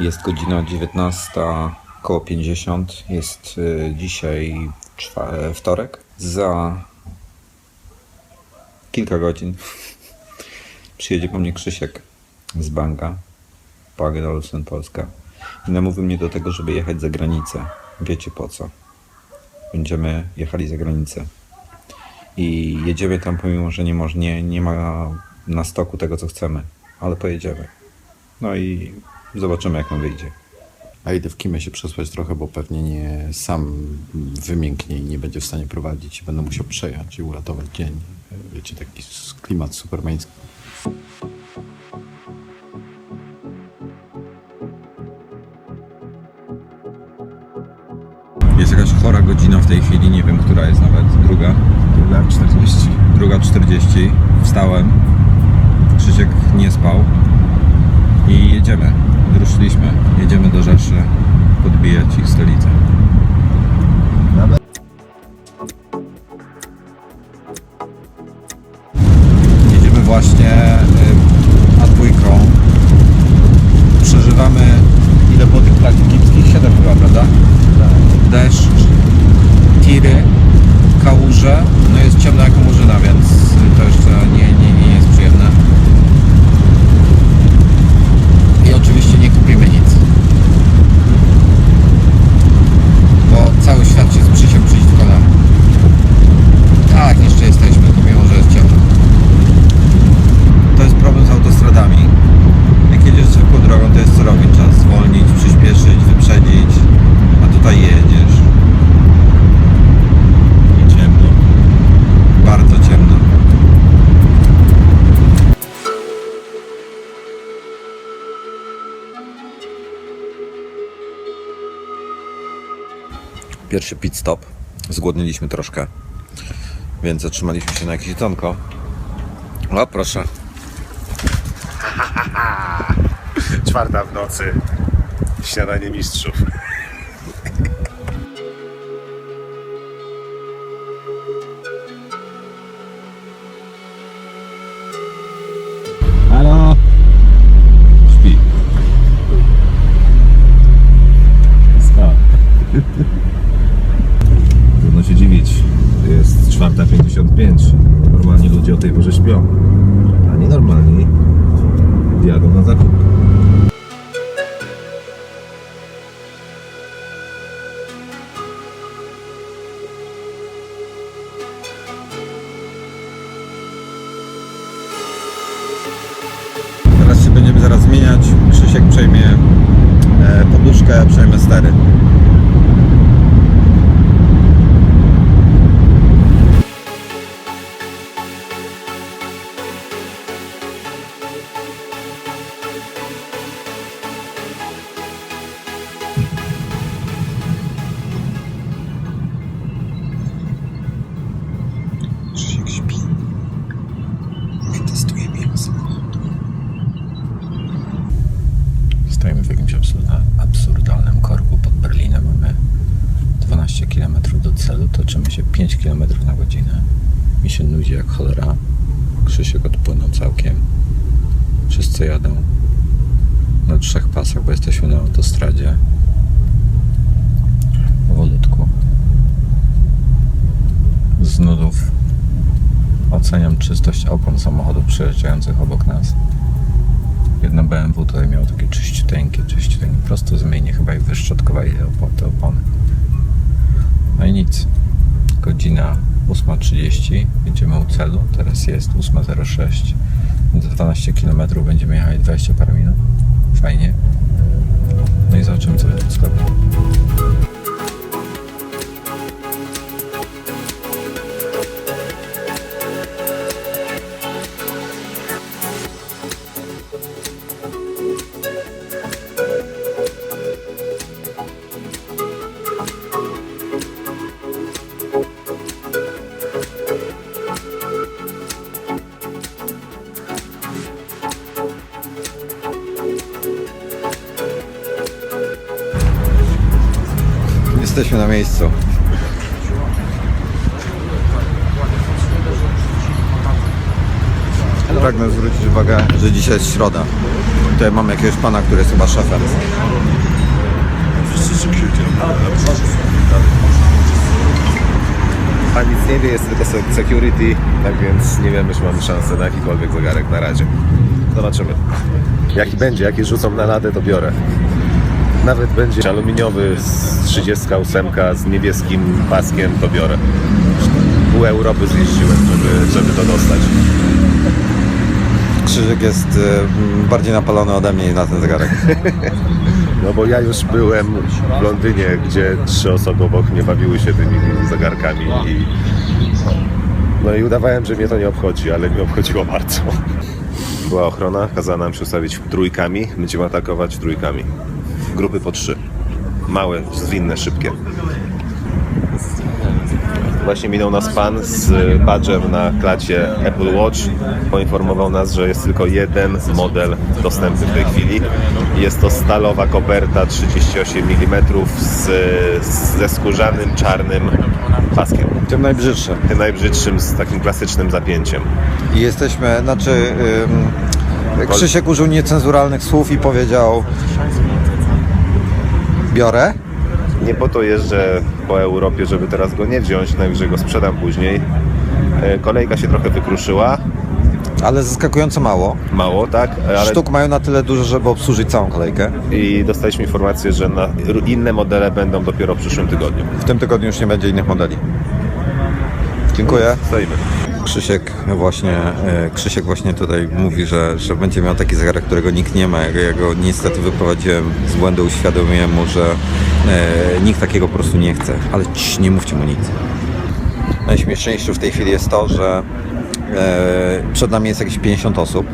Jest godzina 19, koło 50. Jest y, dzisiaj czwa- wtorek. Za kilka godzin przyjedzie po mnie Krzysiek z banka Pagel Olsen Polska i namówił mnie do tego, żeby jechać za granicę. Wiecie po co? Będziemy jechali za granicę. I jedziemy tam pomimo, że nie, moż, nie, nie ma na stoku tego, co chcemy, ale pojedziemy. No i zobaczymy, jak nam wyjdzie. A idę w kimę się przesłać trochę, bo pewnie nie sam wymięknie i nie będzie w stanie prowadzić. Będę musiał przejechać i uratować dzień. Wiecie, taki klimat supermański. Jest jakaś chora godzina w tej chwili, nie wiem, która jest nawet. Druga. Lat 40. Druga 40. Wstałem. Krzysiek nie spał. I jedziemy. Wyruszyliśmy. Jedziemy do Rzeszy Pierwszy pit stop. Zgłodniliśmy troszkę. Więc zatrzymaliśmy się na jakieś jedzonko. O, proszę. Czwarta w nocy. Śniadanie mistrzów. Jest 4.55. Normalni ludzie o tej porze śpią. A nienormalni jadą na zakup. Cholera. Krzysiek odpłynął całkiem. Wszyscy jadą na trzech pasach, bo jesteśmy na autostradzie. Powolutku. Z nudów oceniam czystość opon samochodów przejeżdżających obok nas. Jedno BMW tutaj miało takie czyściuteńkie, czyściuteńkie. Prosto zmienię, chyba ich wyszczotkowali te opony. No i nic. Godzina 8.30, jedziemy u celu. Teraz jest 8.06. Za 12 km będziemy jechać 20 parę minut. Fajnie. No i zobaczymy co będzie w sklepie. Jesteśmy na miejscu. pragnę zwrócić uwagę, że dzisiaj jest środa. Tutaj mam jakiegoś pana, który jest chyba szefem. Pan nic nie wie, jest tylko se- security, tak więc nie wiemy, czy mamy szansę na jakikolwiek zegarek na razie. Zobaczymy. Jaki będzie, jaki rzucą na ladę, to biorę. Nawet będzie aluminiowy z 38 z niebieskim paskiem, to biorę. Pół Europy zjeździłem, żeby, żeby to dostać. Krzyżyk jest e, bardziej napalony ode mnie na ten zegarek. No bo ja już byłem w Londynie, gdzie trzy osoby obok mnie bawiły się tymi zegarkami i no i udawałem, że mnie to nie obchodzi, ale mnie obchodziło bardzo. Była ochrona, kazała nam się ustawić trójkami, będziemy atakować trójkami. Grupy po trzy. Małe, zwinne, szybkie. Właśnie minął nas pan z badżem na klacie Apple Watch. Poinformował nas, że jest tylko jeden model dostępny w tej chwili. Jest to stalowa koperta 38 mm z, ze skórzanym czarnym paskiem. Tym najbrzydszym. Tym najbrzydszym z takim klasycznym zapięciem. I jesteśmy, znaczy ym, Krzysiek użył niecenzuralnych słów i powiedział biorę. Nie po to jeżdżę po Europie, żeby teraz go nie wziąć, najwyżej go sprzedam później. E, Kolejka się trochę wykruszyła, Ale zaskakująco mało. mało, tak? Ale Sztuk mają na tyle dużo, żeby obsłużyć całą kolejkę. i dostaliśmy informację, że inne modele będą dopiero w przyszłym tygodniu. W tym tygodniu już nie będzie innych modeli. Dziękuję. Stoimy. Krzysiek właśnie, e, Krzysiek właśnie tutaj mówi, że, że będzie miał taki zegarek, którego nikt nie ma. Ja, go- niestety wyprowadziłem z błędu, uświadomiłem mu, że e, nikt takiego po prostu nie chce. Ale cii, nie mówcie mu nic. Najśmieszniejsze w tej chwili jest to, że e, przed nami jest jakieś 50 osób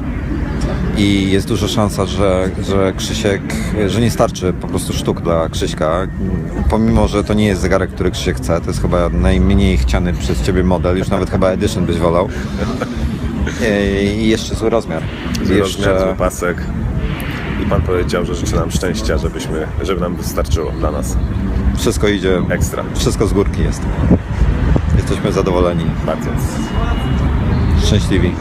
i jest duża szansa, że, że Krzysiek, że nie starczy po prostu sztuk dla Krzyśka, pomimo, że to nie jest zegarek, który Krzysiek chce, to jest chyba najmniej chciany przez Ciebie model, już nawet chyba Edition byś wolał. I jeszcze zły rozmiar. Zły jeszcze rozmiar, zły pasek. I pan powiedział, że życzy nam szczęścia, żebyśmy, żeby nam wystarczyło dla nas. wszystko idzie, Ekstra. wszystko z górki jest. Jesteśmy zadowoleni, Bardzo. szczęśliwi.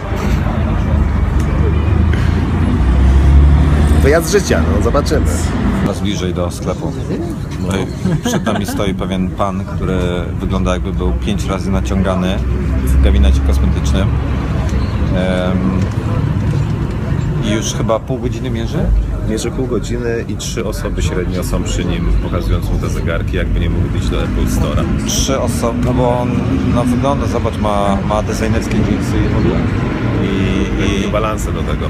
Wyjazd życia, no zobaczymy. Coraz bliżej do sklepu. Tutaj przed nami stoi pewien pan, który wygląda jakby był pięć razy naciągany w gabinecie kosmetycznym. I już chyba pół godziny mierzy? Mierzy pół godziny i trzy osoby średnio są przy nim, pokazując mu te zegarki, jakby nie mógł iść do Apple Store'a. Trzy osoby, no bo on no, wygląda, zobacz, ma, ma designerskie jeansy i w ogóle. I, I i balanse do tego.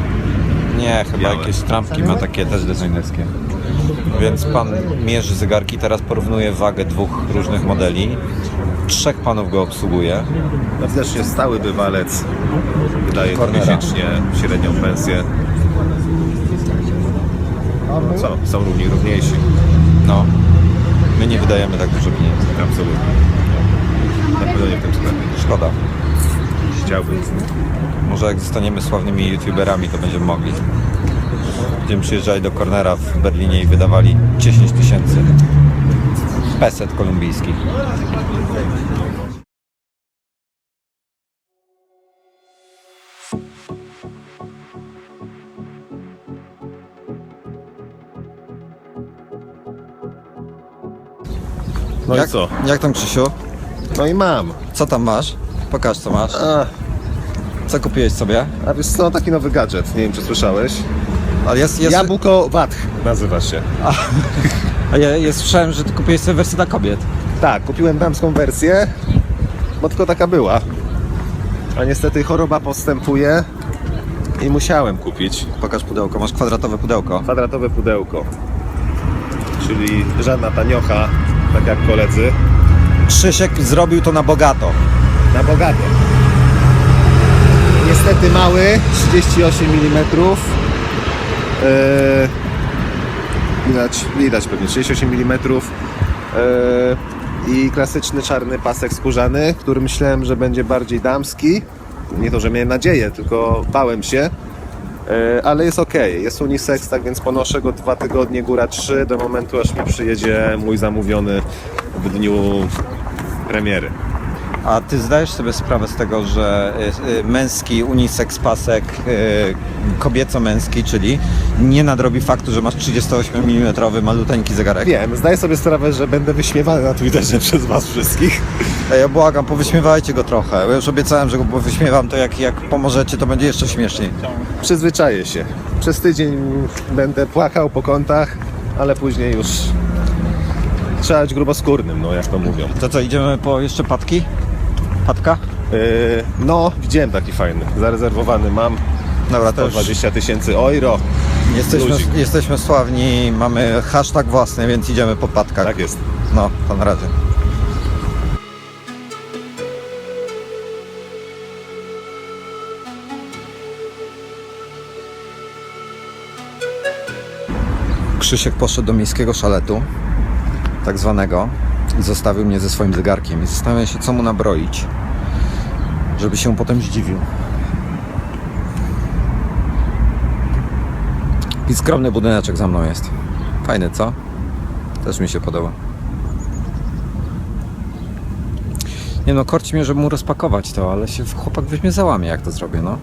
Nie, chyba Białe. jakieś trampki ma takie też designerskie. Więc pan mierzy zegarki, teraz porównuje wagę dwóch różnych modeli. Trzech panów go obsługuje. No widocznie stały bywalec wydaje Cornera. miesięcznie średnią pensję. No co, są równi równiejsi. No, my nie wydajemy tak dużo pieniędzy. Absolutnie. Na pewno nie w tym sklepie. Szkoda. Chciałbym. Może jak zostaniemy sławnymi youtuberami, to będziemy mogli. Będziemy przyjeżdżali do Cornera w Berlinie i wydawali 10 tysięcy peset kolumbijskich. No jak, i co? Jak tam Krzysiu? No i mam. Co tam masz? Pokaż co masz. A, Co kupiłeś sobie? a wiesz co, taki nowy gadżet, nie wiem czy słyszałeś. Ale jest, jest, Jabłko Watch nazywa się. a ja, ja słyszałem, że ty kupiłeś sobie wersję dla kobiet. Tak, kupiłem damską wersję, bo tylko taka była. A niestety choroba postępuje i musiałem kupić Pokaż pudełko, masz kwadratowe pudełko. kwadratowe pudełko. Czyli żadna taniocha, tak jak koledzy, Krzysiek zrobił to na bogato. na bogato. Niestety mały, 38 mm. Yy, widać, widać pewnie 38 mm. Yy, I klasyczny czarny pasek skórzany, który myślałem, że będzie bardziej damski. Nie to, że miałem nadzieję, tylko bałem się. Yy, ale jest ok, jest unisex, tak więc ponoszę go dwa tygodnie, góra trzy, do momentu aż mi przyjedzie mój zamówiony w dniu premiery. A ty zdajesz sobie sprawę z tego, że y, y, męski unisex pasek, y, kobieco-męski, czyli nie nadrobi faktu, że masz 38 mm maluteńki zegarek? Wiem, zdaję sobie sprawę, że będę wyśmiewany na Twitterze przez was wszystkich. Ej, ja błagam, powyśmiewajcie go trochę. Ja już obiecałem, że go wyśmiewam, to jak, jak pomożecie, to będzie jeszcze śmieszniej. Przyzwyczaję się. Przez tydzień będę płakał po kątach, ale później już trzeba być gruboskórnym, no jak to mówią. To co, idziemy po jeszcze patki? Patka? Yy, no, widziałem taki fajny. Zarezerwowany mam. Dobra, to już 120 tysięcy euro. jesteśmy, jesteśmy sławni, mamy hashtag własny, więc idziemy po patkach. Tak jest. No, to na razie. Krzysiek poszedł do miejskiego szaletu, tak zwanego, zostawił mnie ze swoim zegarkiem. I zastanawiam się, co mu nabroić, żeby się potem zdziwił. I skromny budyneczek za mną jest. Fajny, co? Też mi się podoba. Nie no, korci mnie, żeby mu rozpakować to, ale się chłopak weźmie załamie, jak to zrobię, no.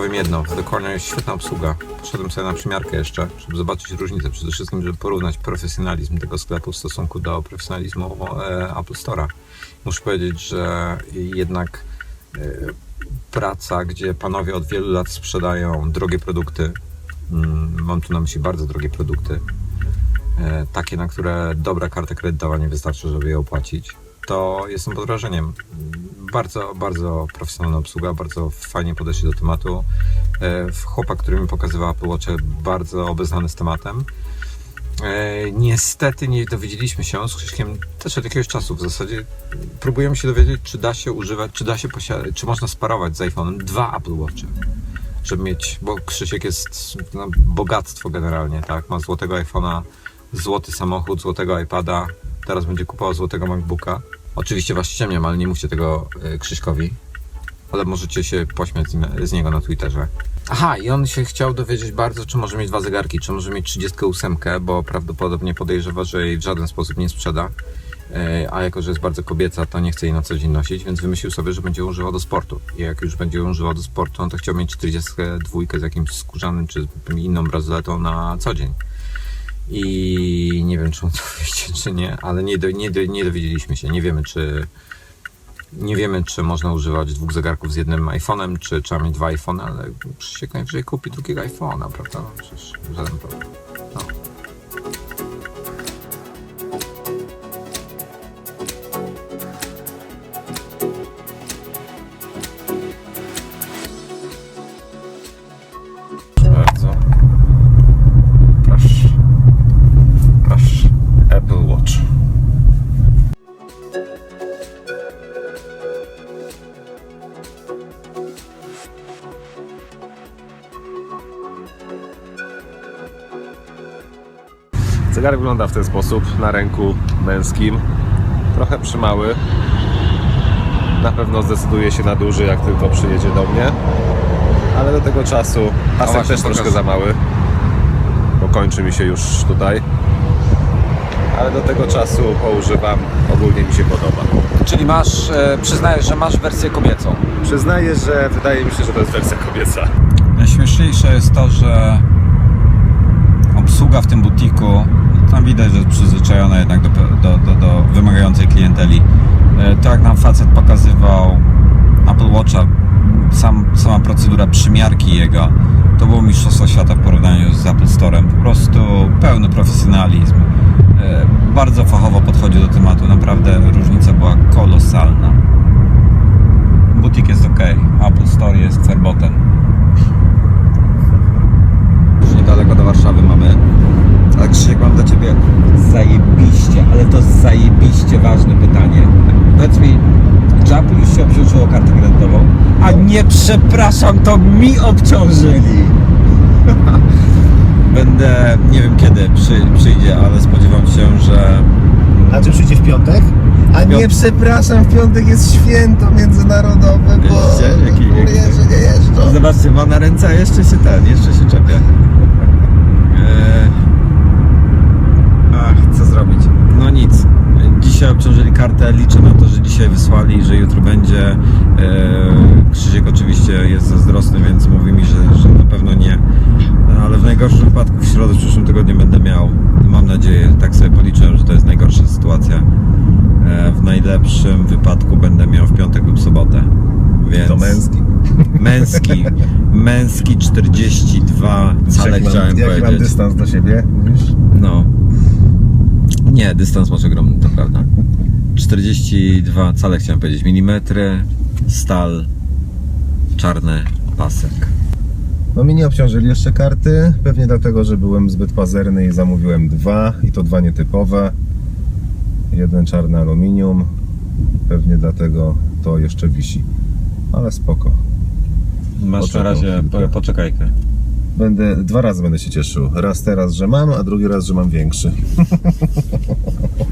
Powiem jedno, The Corner jest świetna obsługa. Poszedłem sobie na przymiarkę jeszcze, żeby zobaczyć różnicę. Przede wszystkim, żeby porównać profesjonalizm tego sklepu w stosunku do profesjonalizmu e, Apple Store'a. Muszę powiedzieć, że jednak e, praca, gdzie panowie od wielu lat sprzedają drogie produkty, mm, mam tu na myśli bardzo drogie produkty, e, takie, na które dobra karta kredytowa nie wystarczy, żeby je opłacić, to jestem pod wrażeniem. Bardzo, bardzo profesjonalna obsługa, bardzo fajnie podeszli do tematu. E, Chłopak, który mi pokazywał Apple Watch, bardzo obeznany z tematem. E, Niestety nie dowiedzieliśmy się z Krzyśkiem też od jakiegoś czasu w zasadzie. Próbujemy się dowiedzieć, czy da się używać, czy da się posiadać, czy można sparować z iPhone'em dwa Apple Watche. Żeby mieć, bo Krzysiek jest no, bogactwo generalnie, tak? Ma złotego iPhone'a, złoty samochód, złotego iPada, teraz będzie kupował złotego MacBooka. Oczywiście was ściemniam, ale nie mówcie tego e, Krzyśkowi. Ale możecie się pośmiać z, niego na Twitterze. Aha, i on się chciał dowiedzieć bardzo, czy może mieć dwa zegarki, czy może mieć 38, bo prawdopodobnie podejrzewa, że jej w żaden sposób nie sprzeda. E, A jako, że jest bardzo kobieca, to nie chce jej na co dzień nosić, więc wymyślił sobie, że będzie używał do sportu. I jak już będzie używał do sportu, no to chciał mieć 42 z jakimś skórzanym czy inną brazyletą na co dzień. I wiem, czy on to wyjdzie, czy nie, ale nie, do, nie, do, nie dowiedzieliśmy się. Nie wiemy, czy nie wiemy, czy można używać dwóch zegarków z jednym iPhone'em, czy trzeba mieć dwa iPhone'y, ale Krzysiek najwyżej kupi drugiego iPhone'a, prawda? No, Przecież żaden problem. Zegarek wygląda w ten sposób na ręku męskim. Trochę przymały. Na pewno zdecyduje się na duży, jak tylko przyjedzie do mnie. Ale do tego czasu pasek właśnie, też pokaż. troszkę za mały. Bo kończy mi się już tutaj. Ale do tego czasu poużywam. Ogólnie mi się podoba. Czyli masz, e, przyznajesz, że masz wersję kobiecą. Przyznaję, że wydaje mi się, że to jest wersja kobieca. Najśmieszniejsze jest to, że obsługa w tym butiku, tam widać, że jest przyzwyczajona jednak do, do, do, do wymagającej klienteli. E, To jak nam facet pokazywał Apple Watcha, sam, sama procedura przymiarki jego, to było mistrzostwo świata w porównaniu z Apple Storem. Po prostu pełny profesjonalizm. E, Bardzo fachowo podchodził do tematu, naprawdę różnica była kolosalna. Butik jest ok, Apple Store jest ferbotem. Już niedaleko do Warszawy mamy. Ale Krzysiek, mam dla Ciebie zajebiście, ale to zajebiście nie przepraszam, to mi obciążyli. Będę, nie wiem kiedy przy, przyjdzie, ale spodziewam się, że A czy przyjdzie w piątek? A nie, przepraszam, w piątek jest święto międzynarodowe, bo... Widzicie? Jaki- jaki- Jeżdżę, nie jeżdżę. Zobaczcie, ma na ręce, a jeszcze się ten, jeszcze się czepia. Eee... Ach, co zrobić? Dzisiaj obciążyli kartę, liczę na to, że dzisiaj wysłali, że jutro będzie. Eee... Krzysiek oczywiście jest zazdrosny, więc mówi mi, że, że na pewno nie. Ale w najgorszym wypadku w środę w przyszłym tygodniu będę miał. Mam nadzieję, tak sobie policzyłem, że to jest najgorsza sytuacja. Eee, W najlepszym wypadku będę miał w piątek lub sobotę. Więc... To męski. Męski, męski 42 cale jak mam, chciałem jak mam powiedzieć. dystans do siebie, mówisz? No. Nie, dystans masz ogromny, to prawda. 42 cale chciałem powiedzieć. Milimetry, stal, czarny pasek. No mi nie obciążyli jeszcze karty, pewnie dlatego, że byłem zbyt pazerny i zamówiłem dwa i to dwa nietypowe. Jeden czarny aluminium, pewnie dlatego to jeszcze wisi. Ale spoko. Masz Poczekam na razie chwilkę. poczekajkę. Będę, dwa razy będę się cieszył. Raz teraz, że mam, a drugi raz, że mam większy.